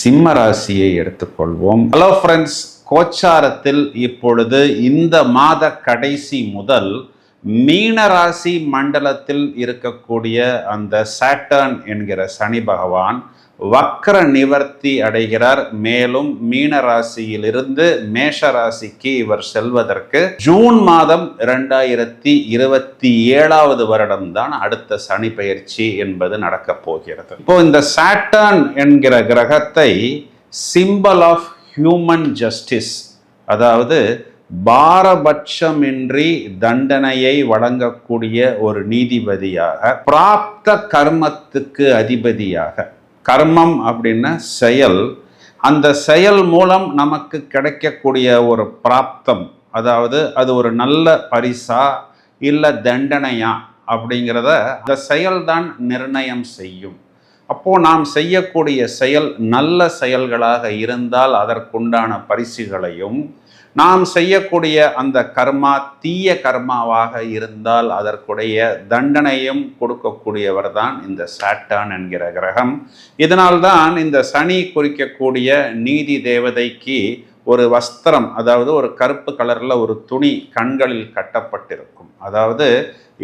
சிம்ம ராசியை எடுத்துக்கொள்வோம். ஹலோ ஃப்ரெண்ட்ஸ் கோச்சாரத்தில் இப்பொழுது இந்த மாத கடைசி முதல் மீனராசி மண்டலத்தில் இருக்கக்கூடிய அந்த சாட்டர்ன் என்கிற சனி பகவான் வக்ர நிவர்த்தி அடைகிறார். மேலும் மீன ராசியிலிருந்து மேஷ ராசிக்கு இவர் செல்வதற்கு ஜூன் மாதம் இரண்டாயிரத்தி இருபத்தி ஏழாவது வருடம் தான் அடுத்த சனி பயிற்சி என்பது நடக்கப் போகிறது. இப்போ இந்த சாட்டர்ன் என்கிற கிரகத்தை சிம்பல் ஆஃப் ஹியூமன் ஜஸ்டிஸ் அதாவது பாரபட்சமின்றி தண்டனையை வழங்கக்கூடிய ஒரு நீதிபதியாக பிராப்த கர்மத்துக்கு அதிபதியாக. கர்மம் அப்படின்னா செயல். அந்த செயல் மூலம் நமக்கு கிடைக்கக்கூடிய ஒரு பிராப்தம். அதாவது அது ஒரு நல்ல பரிசா இல்லை தண்டனையா அப்படிங்கிறத அந்த செயல்தான் நிர்ணயம் செய்யும். அப்போ நாம் செய்யக்கூடிய செயல் நல்ல செயல்களாக இருந்தால் அதற்குண்டான பரிசுகளையும் நாம் செய்யக்கூடிய அந்த கர்மா தீய கர்மாவாக இருந்தால் அதற்குடைய தண்டனையும் கொடுக்கக்கூடியவர் தான் இந்த சாட்டான் என்கிற கிரகம். இதனால்தான் இந்த சனி குறிக்கக்கூடிய நீதி தேவதைக்கு ஒரு வஸ்திரம் அதாவது ஒரு கருப்பு கலரில் ஒரு துணி கண்களில் கட்டப்பட்டிருக்கும். அதாவது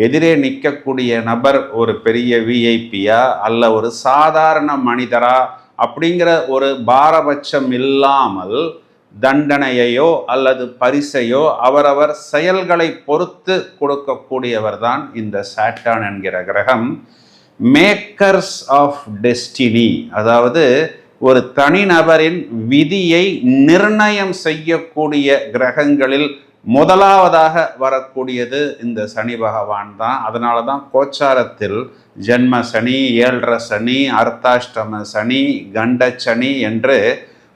எதிரே நிற்கக்கூடிய நபர் ஒரு பெரிய விஐபியா அல்ல ஒரு சாதாரண மனிதரா அப்படிங்கிற ஒரு பாரபட்சம் இல்லாமல் தண்டனையையோ அல்லது பரிசையோ அவரவர் செயல்களை பொறுத்து கொடுக்கக்கூடியவர் தான் இந்த சாட்டான் என்கிற கிரகம். மேக்கர்ஸ் ஆஃப் டெஸ்டினி அதாவது ஒரு தனிநபரின் விதியை நிர்ணயம் செய்யக்கூடிய கிரகங்களில் முதலாவதாக வரக்கூடியது இந்த சனி பகவான் தான். அதனால தான் கோச்சாரத்தில் ஜென்ம சனி ஏழரை சனி அர்த்தாஷ்டம சனி கண்ட சனி என்று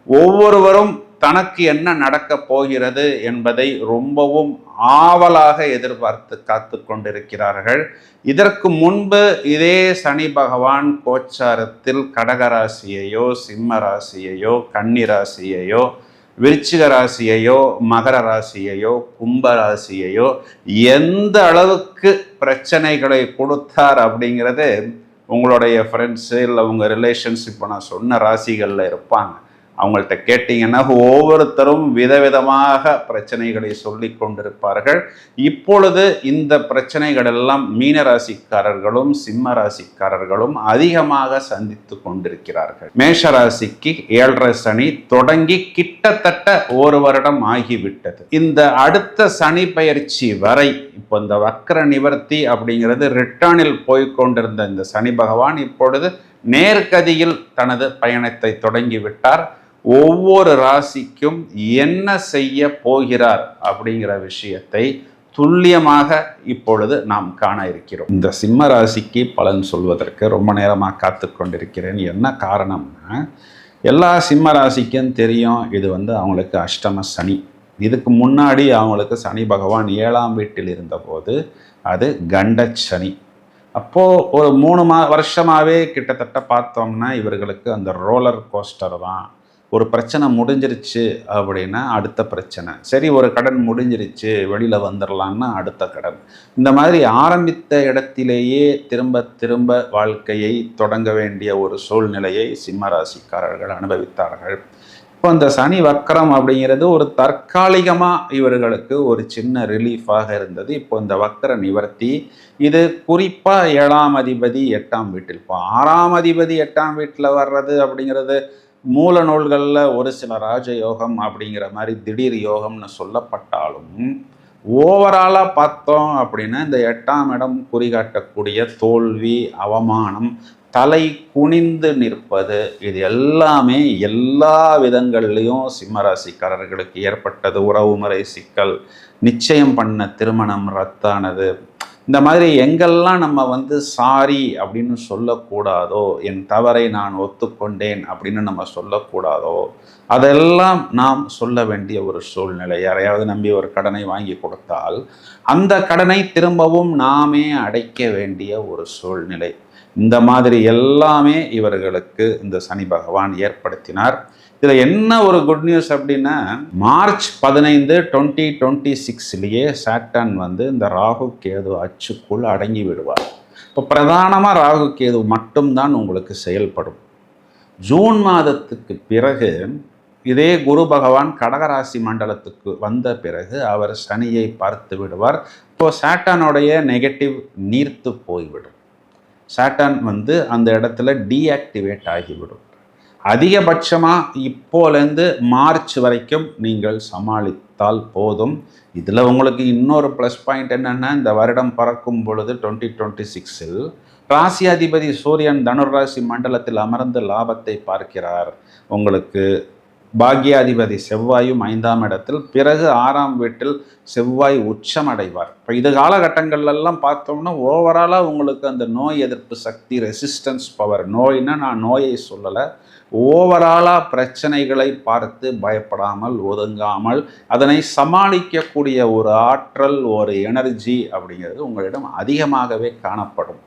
ஒவ்வொருவரும் தனக்கு என்ன நடக்கப் போகிறது என்பதை ரொம்பவும் ஆவலாக எதிர்பார்த்து காத்து கொண்டிருக்கிறார்கள். இதற்கு முன்பு இதே சனி பகவான் கோச்சாரத்தில் கடகராசியையோ சிம்ம ராசியையோ கன்னி ராசியையோ விருச்சிக ராசியையோ மகர ராசியையோ கும்ப ராசியையோ எந்த அளவுக்கு பிரச்சனைகளை கொடுத்தார் அப்படிங்கிறது உங்களுடைய ஃப்ரெண்ட்ஸு இல்லை உங்கள் ரிலேஷன்ஸ் இப்போ நான் சொன்ன ராசிகளில் இருப்பாங்க. அவங்கள்ட்ட கேட்டிங்கன்னா ஒவ்வொருத்தரும் விதவிதமாக பிரச்சனைகளை சொல்லி கொண்டிருப்பார்கள். இப்பொழுது இந்த பிரச்சனைகள் எல்லாம் மீன ராசிக்காரர்களும் சிம்ம ராசிக்காரர்களும் அதிகமாக சந்தித்து கொண்டிருக்கிறார்கள். மேஷ ராசிக்கு ஏழரை சனி தொடங்கி கிட்டத்தட்ட ஒரு வருடம் ஆகிவிட்டது. இந்த அடுத்த சனி பயிற்சி வரை இப்போ இந்த வக்கர நிவர்த்தி அப்படிங்கிறது ரிட்டர்னில் போய்கொண்டிருந்த இந்த சனி பகவான் இப்பொழுது நேர்கதியில் தனது பயணத்தை தொடங்கிவிட்டார் ஒவ்வொரு ராசிக்கும் என்ன செய்ய போகிறார் அப்படிங்கிற விஷயத்தை துல்லியமாக இப்பொழுது நாம் காண இருக்கிறோம். இந்த சிம்ம ராசிக்கு பலன் சொல்வதற்கு ரொம்ப நேரமாக காத்து கொண்டிருக்கிறேன். என்ன காரணம்னா எல்லா சிம்ம ராசிக்கும் தெரியும் இது வந்து அவங்களுக்கு அஷ்டம சனி. இதுக்கு முன்னாடி அவங்களுக்கு சனி பகவான் ஏழாம் வீட்டில் இருந்தபோது அது கண்ட சனி. அப்போது ஒரு மூணு மா வருஷமாகவே கிட்டத்தட்ட பார்த்தோம்னா இவர்களுக்கு அந்த ரோலர் கோஸ்டர் தான். ஒரு பிரச்சனை முடிஞ்சிருச்சு அப்படின்னா அடுத்த பிரச்சனை. சரி ஒரு கடன் முடிஞ்சிருச்சு வெளியில் வந்துடலான்னா அடுத்த கடன். இந்த மாதிரி ஆரம்பித்த இடத்திலேயே திரும்ப திரும்ப வாழ்க்கையை தொடங்க வேண்டிய ஒரு சூழ்நிலையை சிம்மராசிக்காரர்கள் அனுபவித்தார்கள். இப்போ இந்த சனி வக்கரம் அப்படிங்கிறது ஒரு தற்காலிகமாக இவர்களுக்கு ஒரு சின்ன ரிலீஃபாக இருந்தது. இப்போ இந்த வக்கர நிவர்த்தி இது குறிப்பாக ஏழாம் அதிபதி எட்டாம் வீட்டில். இப்போ ஆறாம் அதிபதி எட்டாம் வீட்டில் வர்றது அப்படிங்கிறது மூல நூல்களில் ஒரு சில ராஜயோகம் அப்படிங்கிற மாதிரி திடீர் யோகம்னு சொல்லப்பட்டாலும் ஓவராலாக பார்த்தோம் அப்படின்னா இந்த எட்டாம் இடம் குறிகாட்டக்கூடிய தோல்வி அவமானம் தலை குனிந்து நிற்பது இது எல்லாமே எல்லா விதங்கள்லேயும் சிம்மராசிக்காரர்களுக்கு ஏற்பட்டது. உறவுமுறை சிக்கல் நிச்சயம் பண்ண திருமணம் ரத்தானது இந்த மாதிரி எங்கெல்லாம் நம்ம வந்து சாரி அப்படின்னு சொல்லக்கூடாதோ என் தவறை நான் ஒத்துக்கொண்டேன் அப்படின்னு நம்ம சொல்லக்கூடாதோ அதெல்லாம் நாம் சொல்ல வேண்டிய ஒரு சூழ்நிலை. யாரையாவது நம்பி ஒரு கடனை வாங்கி கொடுத்தால் அந்த கடனை திரும்பவும் நாமே அடைக்க வேண்டிய ஒரு சூழ்நிலை. இந்த மாதிரி எல்லாமே இவர்களுக்கு இந்த சனி பகவான் ஏற்படுத்தினார். இதில் என்ன ஒரு குட் நியூஸ் அப்படின்னா மார்ச் பதினைந்து டுவெண்ட்டி டுவெண்ட்டி சிக்ஸ்லேயே சாட்டன் வந்து இந்த ராகு கேது அச்சுக்குள் அடங்கி விடுவார். இப்போ பிரதானமாக ராகு கேது மட்டும்தான் உங்களுக்கு செயல்படும். ஜூன் மாதத்துக்கு பிறகு இதே குரு பகவான் கடகராசி மண்டலத்துக்கு வந்த பிறகு அவர் சனியை பார்த்து விடுவார். இப்போ சாட்டானுடைய நெகட்டிவ் நீர்த்து போய்விடும். சாட்டான் வந்து அந்த இடத்துல டீஆக்டிவேட் ஆகிவிடும். அதிகபட்சமாக இப்போலேருந்து மார்ச் வரைக்கும் நீங்கள் சமாளித்தால் போதும். இதில் உங்களுக்கு இன்னொரு ப்ளஸ் பாயிண்ட் என்னென்னா இந்த வருடம் பறக்கும் பொழுது டுவெண்ட்டி டுவெண்ட்டி சிக்ஸில் ராசி அதிபதி சூரியன் தனுராசி மண்டலத்தில் அமர்ந்து லாபத்தை பார்க்கிறார். உங்களுக்கு பாக்யாதிபதி செவ்வாயும் ஐந்தாம் இடத்தில் பிறகு ஆறாம் வீட்டில் செவ்வாய் உச்சம் அடைவார். இப்போ இது காலகட்டங்கள்லாம் பார்த்தோம்னா ஓவராலாக உங்களுக்கு அந்த நோய் எதிர்ப்பு சக்தி ரெசிஸ்டன்ஸ் பவர் நோய்னா நான் நோயை சொல்லலை. ஓவராலாக பிரச்சனைகளை பார்த்து பயப்படாமல் ஒதுங்காமல் அதனை சமாளிக்கக்கூடிய ஒரு ஆற்றல் ஒரு எனர்ஜி அப்படிங்கிறது உங்களிடம் அதிகமாகவே காணப்படும்.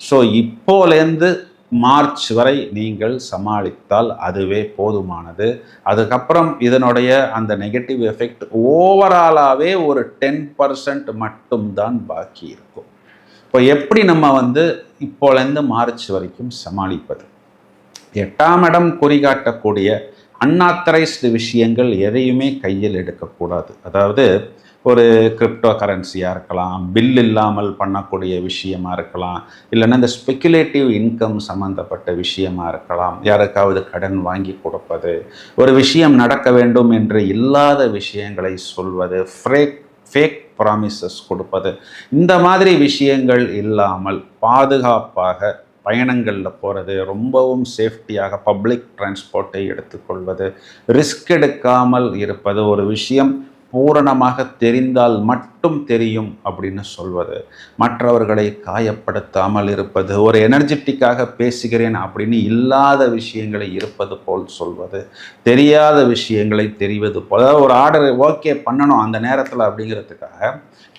ஸோ இப்போலேருந்து மார்ச் வரை நீங்கள் சமாளித்தால் அதுவே போதுமானது. அதுக்கப்புறம் இதனுடைய அந்த நெகட்டிவ் எஃபெக்ட் ஓவராலாகவே ஒரு டென் பர்சன்ட் மட்டும்தான் பாக்கி இருக்கும். இப்போ எப்படி நம்ம வந்து இப்போலேருந்து மார்ச் வரைக்கும் சமாளிப்பது? எட்டாம் இடம் குறிகாட்டக்கூடிய அன்னாத்தரைஸ்டு விஷயங்கள் எதையுமே கையில் எடுக்கக்கூடாது. அதாவது ஒரு கிரிப்டோ கரன்சியாக இருக்கலாம் பில் இல்லாமல் பண்ணக்கூடிய விஷயமா இருக்கலாம் இல்லைன்னா இந்த ஸ்பெக்குலேட்டிவ் இன்கம் சம்மந்தப்பட்ட விஷயமா இருக்கலாம் யாருக்காவது கடன் வாங்கி கொடுப்பது ஒரு விஷயம் நடக்க வேண்டும் என்று இல்லாத விஷயங்களை சொல்வது ஃப்ரேக் ஃபேக் ப்ராமிசஸ் கொடுப்பது இந்த மாதிரி விஷயங்கள் இல்லாமல் பாதுகாப்பாக பயணங்களில் போகிறது ரொம்பவும் சேஃப்டியாக பப்ளிக் டிரான்ஸ்போர்ட்டை எடுத்துக்கொள்வது ரிஸ்க் எடுக்காமல் இருப்பது ஒரு விஷயம் பூரணமாக தெரிந்தால் மட்டும் தெரியும் அப்படின்னு சொல்வது. மற்றவர்களை காயப்படுத்தாமல் இருப்பது ஒரு எனர்ஜெட்டிக்காக பேசுகிறேன் அப்படின்னு இல்லாத விஷயங்களை இருப்பது போல் சொல்வது. தெரியாத விஷயங்களை தெரிவது போல். ஒரு ஆர்டர் ஓகே பண்ணணும் அந்த நேரத்தில் அப்படிங்கிறதுக்காக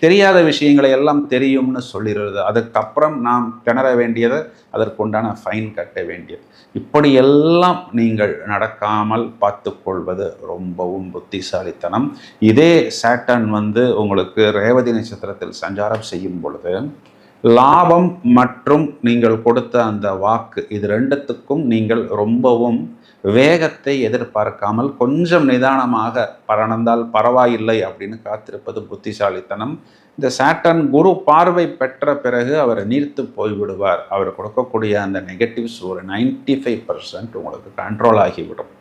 தெரியாத விஷயங்களை எல்லாம் தெரியும்னு சொல்லிடுறது. அதுக்கப்புறம் நாம் திணற வேண்டியது அதற்குண்டான ஃபைன் கட்ட வேண்டியது. இப்படி எல்லாம் நீங்கள் நடக்காமல் பார்த்து கொள்வது ரொம்பவும் புத்திசாலித்தனம். இது இதே சேட்டன் வந்து உங்களுக்கு ரேவதி நட்சத்திரத்தில் சஞ்சாரம் செய்யும் பொழுது லாபம் மற்றும் நீங்கள் கொடுத்த அந்த வாக்கு இது ரெண்டுத்துக்கும் நீங்கள் ரொம்பவும் வேகத்தை எதிர்பார்க்காமல் கொஞ்சம் நிதானமாக பறந்தால் பரவாயில்லை அப்படின்னு காத்திருப்பது புத்திசாலித்தனம். இந்த சாட்டன் குரு பார்வை பெற்ற பிறகு அவர் நீர்த்து போய்விடுவார். அவர் கொடுக்கக்கூடிய அந்த நெகட்டிவ்ஸ் ஒரு நைன்டி ஃபைவ் பர்சன்ட் உங்களுக்கு கண்ட்ரோல் ஆகிவிடும்.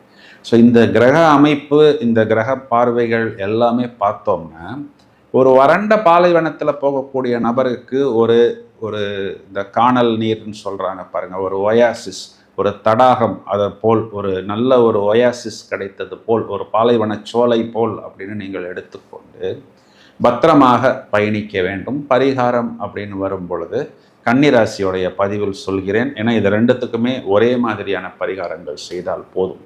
ஸோ இந்த கிரக அமைப்பு இந்த கிரக பார்வைகள் எல்லாமே பார்த்தோம்னா ஒரு வறண்ட பாலைவனத்தில் போகக்கூடிய நபருக்கு ஒரு ஒரு இந்த காணல் நீர்னு சொல்கிறாங்க பாருங்கள் ஒரு ஒயாசிஸ் ஒரு தடாகம் அதை போல் ஒரு நல்ல ஒரு ஒயாசிஸ் கிடைத்தது போல் ஒரு பாலைவன சோலை போல் அப்படின்னு நீங்கள் எடுத்துக்கொண்டு பத்திரமாக பயணிக்க வேண்டும். பரிகாரம் அப்படின்னு வரும் பொழுது கன்னிராசியோடைய பதிவில் சொல்கிறேன். ஏன்னா இது ரெண்டுத்துக்குமே ஒரே மாதிரியான பரிகாரங்கள் செய்தால் போதும்.